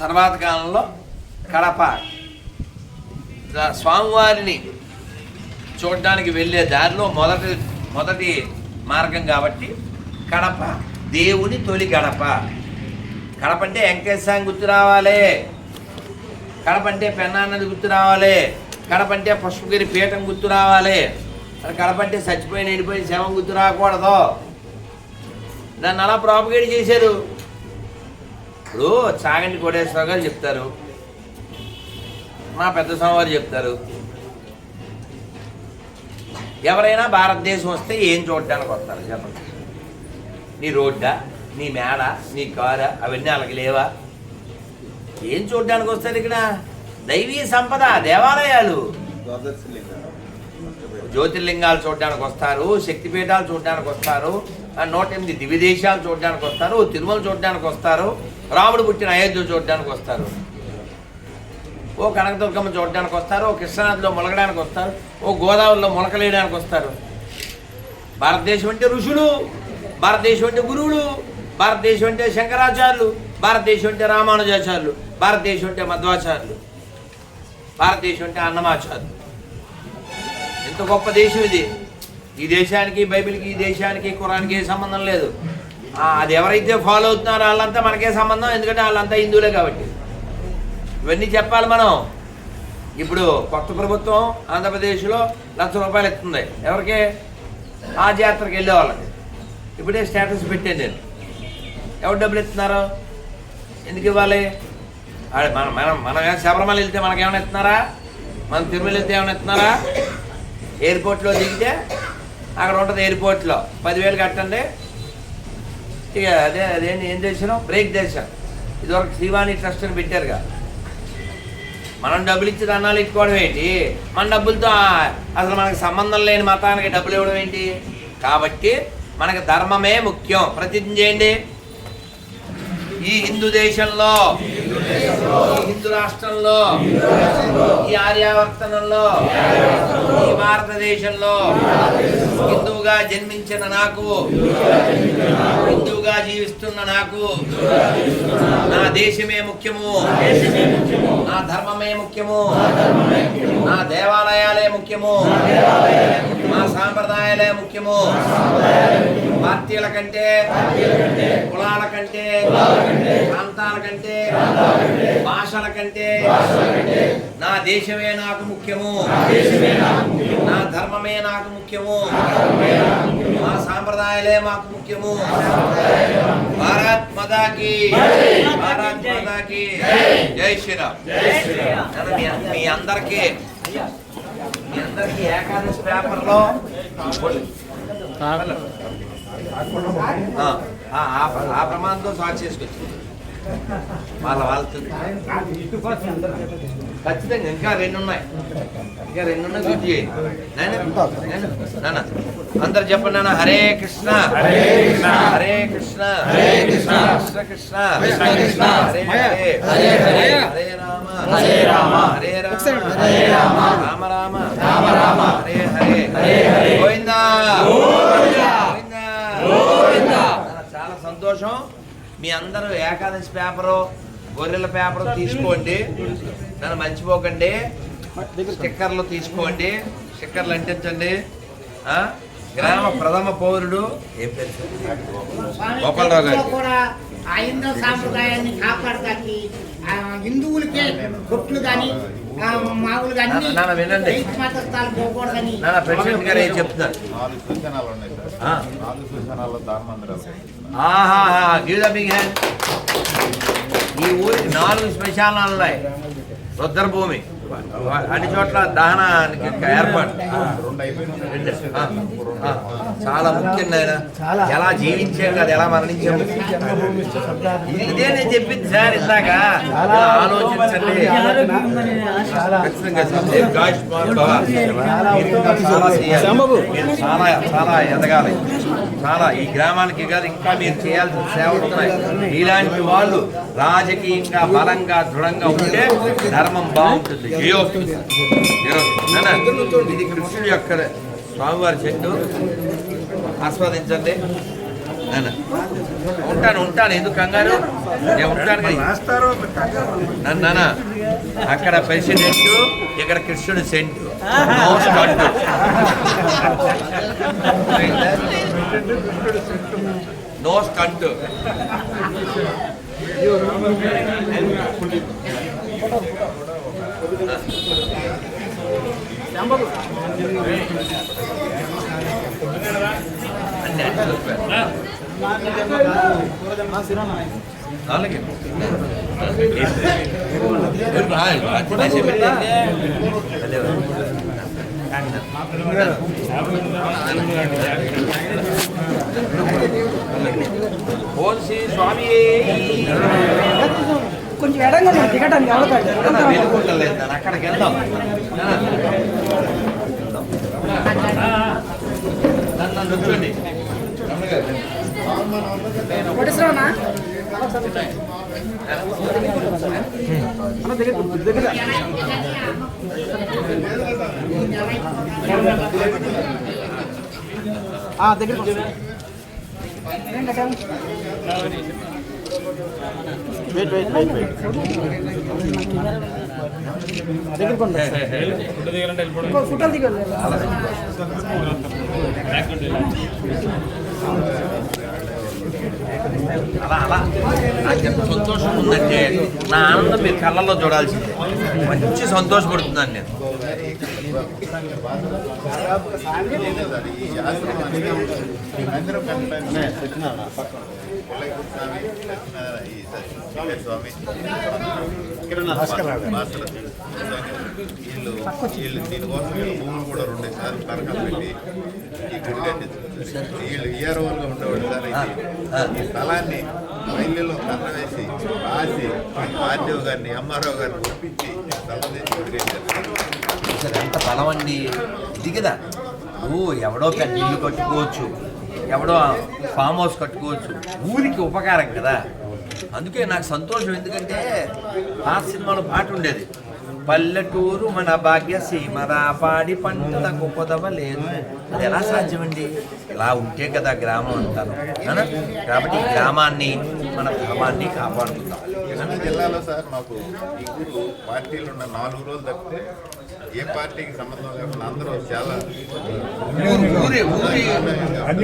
తర్వాత కాలంలో కడప. స్వామివారిని చూడడానికి వెళ్ళే దారిలో మొదటి మొదటి మార్గం కాబట్టి కడప. దేవుని తొలి గడప కడప అంటే వెంకటేశ్వరం గుర్తు రావాలి. కడప అంటే పెన్నాన్నది గుర్తు రావాలి. కడప అంటే పుష్పగిరి పీఠం గుర్తు రావాలి. కడప అంటే చచ్చిపోయిన ఎండిపోయిన శవం గుర్తు రాకూడదు. దాన్ని అలా ప్రాపగేట్ చేశారు. ఇప్పుడు చాగంటి కోటేశ్వర గారు చెప్తారు. మా పెద్ద స్వామివారు చెప్తారు. ఎవరైనా భారతదేశం వస్తే ఏం చూడడానికి వస్తారు చెప్పండి. నీ రోడ్డా నీ మేడ నీ కారా అవన్నీ అలాగే లేవా? ఏం చూడడానికి వస్తారు ఇక్కడ? దైవీ సంపద దేవాలయాలు. జ్యోతిర్లింగాలు చూడడానికి వస్తారు శక్తిపీఠాలు చూడడానికి వస్తారు ఆ నూట ఎనిమిది దివ్యదేశాలు చూడడానికి వస్తారు తిరుమల చూడడానికి వస్తారు. రాముడు పుట్టిన అయోధ్య చూడడానికి వస్తారు. ఓ కనకదుర్గమ్మ చూడడానికి వస్తారు ఓ కృష్ణానదిలో మొలగడానికి వస్తారు ఓ గోదావరిలో మొలకలేయడానికి వస్తారు. భారతదేశం అంటే ఋషులు భారతదేశం అంటే గురువులు భారతదేశం అంటే శంకరాచార్యులు భారతదేశం అంటే రామానుజాచార్యులు భారతదేశం అంటే మధ్వాచార్యులు భారతదేశం అంటే అన్నమాచార్యులు. ఎంత గొప్ప దేశం ఇది. ఈ దేశానికి బైబిల్కి ఈ దేశానికి కురానికి ఏ సంబంధం లేదు. అది ఎవరైతే ఫాలో అవుతున్నారో వాళ్ళంతా మనకే సంబంధం ఎందుకంటే వాళ్ళంతా హిందువులే కాబట్టి. ఇవన్నీ చెప్పాలి మనం. ఇప్పుడు కొత్త ప్రభుత్వం ఆంధ్రప్రదేశ్లో లక్ష రూపాయలు ఇస్తుంది ఎవరికి? ఆ జాతరకి వెళ్ళే వాళ్ళకి. ఇప్పుడే స్టేటస్ పెట్టాను నేను. ఎవరు డబ్బులు ఇస్తున్నారు ఎందుకు ఇవ్వాలి? అది మనం మనం మనం శబరిమల వెళ్తే మనకేమైనా ఇస్తున్నారా మనం తిరుమల వెళ్తే ఏమైనా ఇస్తున్నారా ఎయిర్పోర్ట్లో దిగితే అక్కడ ఉంటుంది ఎయిర్పోర్ట్లో పదివేలు కట్టండి. ఇక అదే అదేంటి ఏం చేసాను బ్రేక్ చేశాను ఇదివరకు శ్రీవాణి ట్రస్ట్ అని పెట్టారుగా. మనం డబ్బులు ఇచ్చి దండాలు ఇచ్చుకోవడం ఏంటి? మన డబ్బులతో అసలు మనకు సంబంధం లేని మతానికి డబ్బులు ఇవ్వడం ఏంటి? కాబట్టి మనకు ధర్మమే ముఖ్యం. ప్రతిజ్ఞ చేయండి. ఈ హిందూ దేశంలో హిందూ రాష్ట్రంలో ఈ ఆర్యావర్తనంలో ఈ భారతదేశంలో హిందువుగా జన్మించిన నాకు హిందువుగా జీవిస్తున్న నాకు నా దేశమే ముఖ్యము నా ధర్మమే ముఖ్యము నా దేవాలయాలే ముఖ్యము మా సాంప్రదాయాలే ముఖ్యము పార్టీల కంటే కులాల కంటే ప్రాంతాల కంటే భాషల కంటే నా దేశమే నాకు ముఖ్యము. నా ధర్మమే నాకు ముఖ్యము. మా సాంప్రదాయాలే మాకు ముఖ్యము. భారత్ మదాకి భారత్ మదాకి జై శ్రీరామ్. మీ మీ అందరికీ మీ అందరికీ ఏకాదశి పేపర్లో ఆ, ప్రమాణంతో సాక్షి చేసుకొచ్చి వాళ్ళ వాళ్ళతో. ఖచ్చితంగా ఇంకా రెండు ఉన్నాయి ఇంకా రెండు ఉన్నాయి గుర్తు చేయండి నాన్న అందరు చెప్పండి నాన్న హరే కృష్ణ. హరే కృష్ణ. హరే కృష్ణ. హరే కృష్ణ. కృష్ణ కృష్ణ. కృష్ణ కృష్ణ. హరే హరే. హరే హరే. హరే రామ. హరే రామ. హరే రామ. హరే రామ. రామ రామ. రామ రామ. హరే హరే. హరే హరే గోవిందా గోవిందా గోవిందా చాలా సంతోషం. మీ అందరూ ఏకాదశి పేపరు గొర్రెల పేపరు తీసుకోండి. నన్ను మర్చిపోకండి. స్టిక్కర్లు తీసుకోండి. స్టిక్కర్లు అంటించండి. ఆ? గ్రామ ప్రథమ పౌరుడు? గోపాలరావు గారు. ఆ హిందూ సాంప్రదాయాన్ని కాపాడటానికి ఆ హిందువులకే కొట్లు కానీ మామూలు కానీ నాన్న, నాన్న, వినండి. మతస్థాలు పోకూడదని. నాన్న ప్రెసిడెంట్ గారు ఏం చెప్తున్నారు? నాలుగు సూచనలు ఉన్నాయి సార్. నాలుగు సూచనల్లో దాన మందిరాలు. ఆహా గివ్ ద బిగ్ హ్యాండ్ ఈ ఊరికి నాలుగు శ్మశానాలు ఉన్నాయి రుద్రభూమి. అన్ని చోట్ల దహనానికి ఏర్పాటు. చాలా ముఖ్యం నాయన. ఎలా జీవించాం కదా ఎలా మరణించాము ఇదే నేను చెప్పింది సార్ ఇందాక. ఆలోచించండి. చాలా. చాలా ఎదగాలి. చాలా. ఈ గ్రామానికి కాదు ఇంకా మీరు చేయాల్సిన సేవలు ఉన్నాయి. ఇలాంటి వాళ్ళు రాజకీయంగా బలంగా దృఢంగా ఉంటే ధర్మం బాగుంటుంది. ఇది కృష్ణుడి యొక్క స్వామివారి చెట్టు. ఆస్వాదించండి. నాన్న. ఉంటాను ఉంటాను. ఎందుకు కంగారు? నేను ఉంటాను. నాన్న నాన్న, అక్కడ ప్రెసిడెంట్ ఇక్కడ కృష్ణుడు సెంట్. నో స్టంట్ నో స్టంట్ అన్నీ కొంచెం ఎడంగా దిగటానికి అవకాశం అక్కడికి వెళ్దాం. నన్ను నన్ను కూర్చోండి కొట్టేసిరావునా దగ్గర ఫోటోలు దిగండి అలా అలా నాకు ఎంత సంతోషం ఉందంటే నా ఆనందం మీరు కళ్ళల్లో చూడాల్సిందే మంచి సంతోషపడుతున్నాను నేను వీళ్ళు వీళ్ళు దీనికోసం వీళ్ళు భూములు కూడా రెండు సార్లు తరగతి పెట్టి ఈ గుడి కట్టించారు వీళ్ళు ఇయర్వాల్గా ఉండేవాడు సార్. ఈ స్థలాన్ని రైలులో కర్ర వేసి రాసి ఆర్డీఓ గారిని ఎంఆర్ఓ గారిని ఒప్పించి స్థలం తెచ్చి ఎంత బలం అండి. ఇది కదా. నువ్వు ఎవడో పెద్ద ఇల్లు కట్టుకోవచ్చు. ఎవడో ఫామ్ హౌస్ కట్టుకోవచ్చు. ఊరికి ఉపకారం కదా. అందుకే నాకు సంతోషం. ఎందుకంటే ఆ సినిమాలో పాట ఉండేది. పల్లెటూరు మన భాగ్య సీమరా పాడి పంటల గొప్పదవ లేదు. అది ఎలా సాధ్యమండి? ఇలా ఉంటే కదా గ్రామం అంటారు? కాబట్టి గ్రామాన్ని మన ధర్మాన్ని కాపాడుకుందాం. కృష్ణా జిల్లాలో సార్ మాకు ఈ ఊరు పార్టీలు ఉన్న నాలుగు రోజులు తప్పితే ఏ పార్టీకి సంబంధం లేకుండా అందరూ చాలా ఊరి ఊరి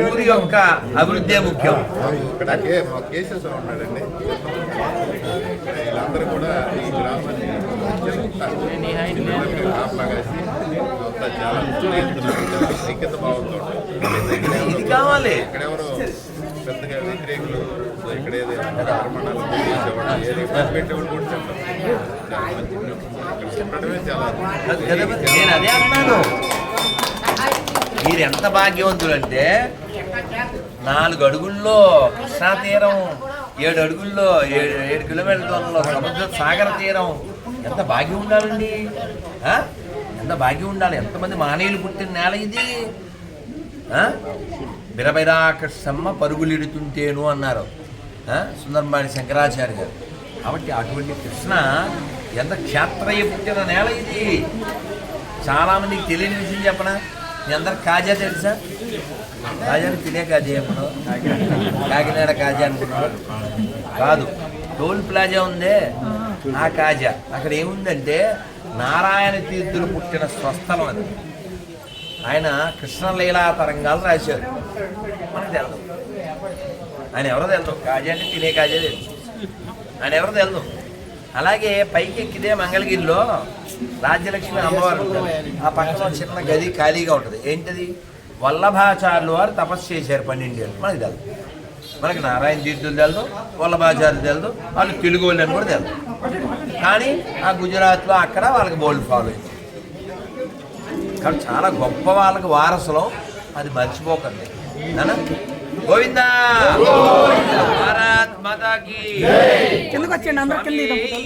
ఊరి యొక్క అభివృద్ధే ముఖ్యం. ఇక్కడ మా కేసెస్ ఉన్నాడండి. వీళ్ళందరూ కూడా ఈ గ్రామాన్ని ఐక్యత భావంతో ఉంటారు. ఇది కావాలి పెద్దగా వ్యతిరేకులు ఇక్కడ ఏదైనా ఏది కూడా. నేను అదే అన్నాను మీరు ఎంత భాగ్యవంతులంటే నాలుగు అడుగుల్లో కృష్ణా తీరం ఏడు అడుగుల్లో ఏడు ఏడు కిలోమీటర్ల దూరంలో సముద్ర సాగర తీరం ఎంత భాగ్యం ఉండాలండి? ఎంత భాగ్యం ఉండాలి? ఎంతమంది మానేయులు పుట్టిన నేల ఇది? ఆ? పరుగులిడుతుంటేను అన్నారు. ఆ? సుందరబాణి శంకరాచార్య గారు. కాబట్టి అటువంటి కృష్ణ ఎంత క్షేత్రయ్య పుట్టిన నేల ఇది? చాలామందికి తెలియని విషయం చెప్పనా? మీ అందరికి కాజా తెలుసా? కాజాని తినే కాజా ఎప్పుడు కాకినాడ కాజా అనుకున్నాడు కాదు. టోల్ ప్లాజా ఉందే. ఆ కాజా. అక్కడ ఏముందంటే నారాయణ తీర్థులు పుట్టిన స్వస్థలం అది. ఆయన కృష్ణలీలా తరంగాలు రాశారు. మనకు తెలుదు. ఆయన ఎవరో తెలుదు. కాజా అంటే తినే కాజా తెలుసు ఆయన ఎవరో తెలుదు. అలాగే పైకి ఎక్కితే మంగళగిరిలో రాజ్యలక్ష్మి అమ్మవారు ఆ పక్కన చిన్న గది ఖాళీగా ఉంటుంది. ఏంటది? వల్లభాచార్యులు వారు తపస్సు చేశారు పన్నెండేళ్ళు. మనకి తెలుదు. మనకి నారాయణ తీర్థులు తెలుదు వల్లభాచార్యులు తెలుదు వాళ్ళు తెలుగు వాళ్ళు అని కూడా తెలుదు. కానీ ఆ గుజరాత్లో అక్కడ వాళ్ళకి బోల్డ్ ఫాలో అయింది కాబట్టి చాలా గొప్ప వాళ్ళకి వారసులం అది మర్చిపోకండి. నాన్న గోవిందా! భారత్ మాతాకి కిందకు వచ్చేయండి అందరు కింద దిగుదాం.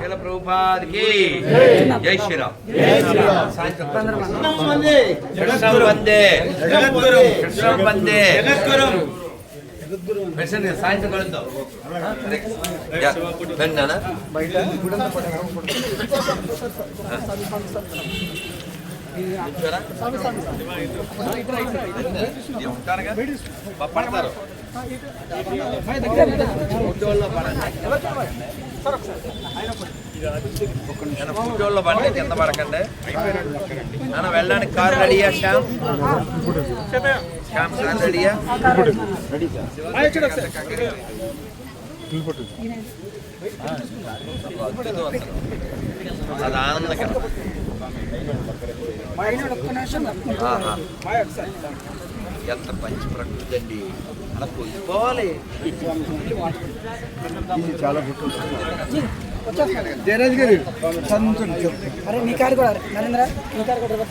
శిల ప్రభుపాదికి జై శ్రీరామ్. సాయంత్రం వందే. కృష్ణం వందే. పడతారు కూర్చోళ్ళలో పడండి నేను కూర్చోళ్ళలో పడండి కింద పడకండి నాన్న వెళ్ళడానికి కారు రెడీయా శ్యామ్ శ్యామ్ కారు రెడీయా. అది ఆనందకరం ఆహా. ఎంత మంచి ప్రకృతి అండి అలా పొందిపోవాలి జయరాజ్ గారు చదువుతుంది అరే నీ కారు కూడా నరేంద్ర నీ కారు కూడా?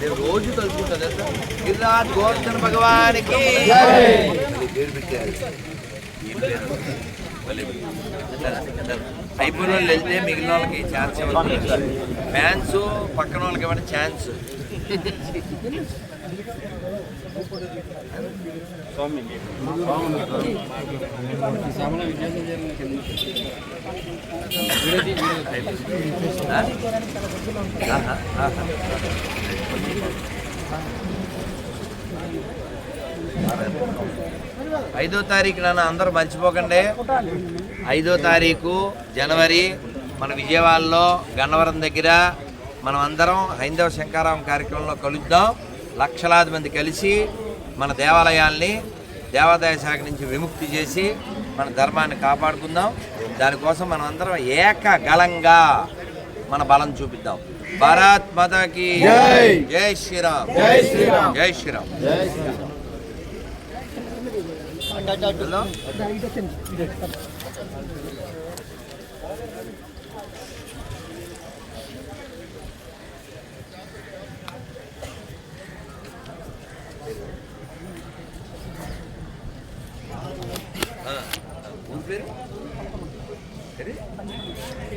నేను రోజు తలుచుకుంటా తెలుసా గిరిరాజ్ గోవర్ధన భగవానికి పేరు పెట్టారు అయిపోయిన వాళ్ళు వెళ్తే మిగిలిన వాళ్ళకి ఛాన్స్ ఇవ్వాలి ఫ్యాన్స్ పక్కన వాళ్ళకి ఇవ్వండి ఛాన్స్ ఐదో తారీఖు నాన్న అందరూ మర్చిపోకండి. ఐదో తారీఖు జనవరి మన విజయవాడలో గన్నవరం దగ్గర మనం అందరం హైందవ శంకారావం కార్యక్రమంలో కలుద్దాం. లక్షలాది మంది కలిసి మన దేవాలయాల్ని దేవాదాయ శాఖ నుంచి విముక్తి చేసి మన ధర్మాన్ని కాపాడుకుందాం. దానికోసం మనం అందరం ఏకగలంగా మన బలం చూపిద్దాం. భారత్ మాతాకి జై. శ్రీరామ్. జై శ్రీరామ్. జై శ్రీరామ్?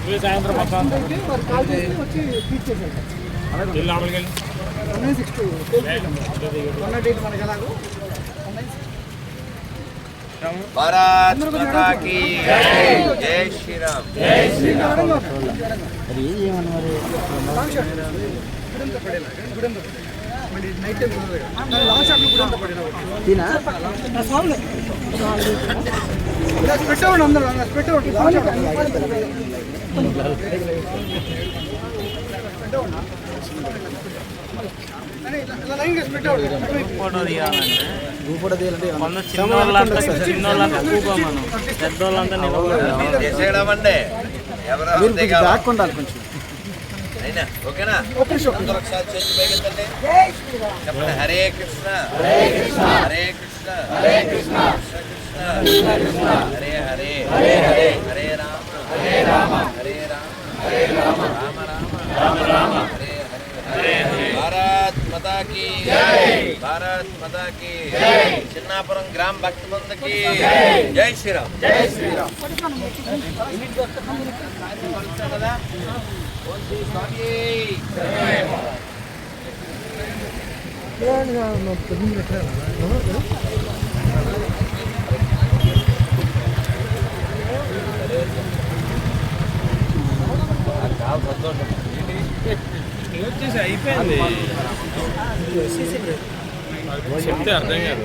మీరంతా అటు వచ్చి తీర్చేసాడు one nine six two one not Bharat మాతాకి జై శ్రీరామ్. టైం లాంగ్ షాట్ కూడా పడేలా పెట్టేవాడు అందరూ పెట్టేవాడు చిన్నోళ్ళంతా చిన్నోళ్ళంతా మనం పెద్దోళ్ళంతా ఎవరు కొంచెం అయినా ఓకేనా అందరూ ఒకసారి పైకెత్తండి చెప్పండి హరే కృష్ణ హరే కృష్ణ హరే కృష్ణ హరే కృష్ణ కృష్ణ హరే హరే హరే హరే హరే రామ హరే రామ హరే రామ హరే రామ రామ రామ రామ రామ హరే హరే హరే భారత్ మాతా కీ భారత్ మాతా కీ చిన్నాపురం గ్రామ భక్తి బృందకి జై శ్రీరామ్ జై శ్రీరామ్ కదా స్వామి సంతోషం. వచ్చేసి అయిపోయింది. చెప్తే అర్థం కాదు.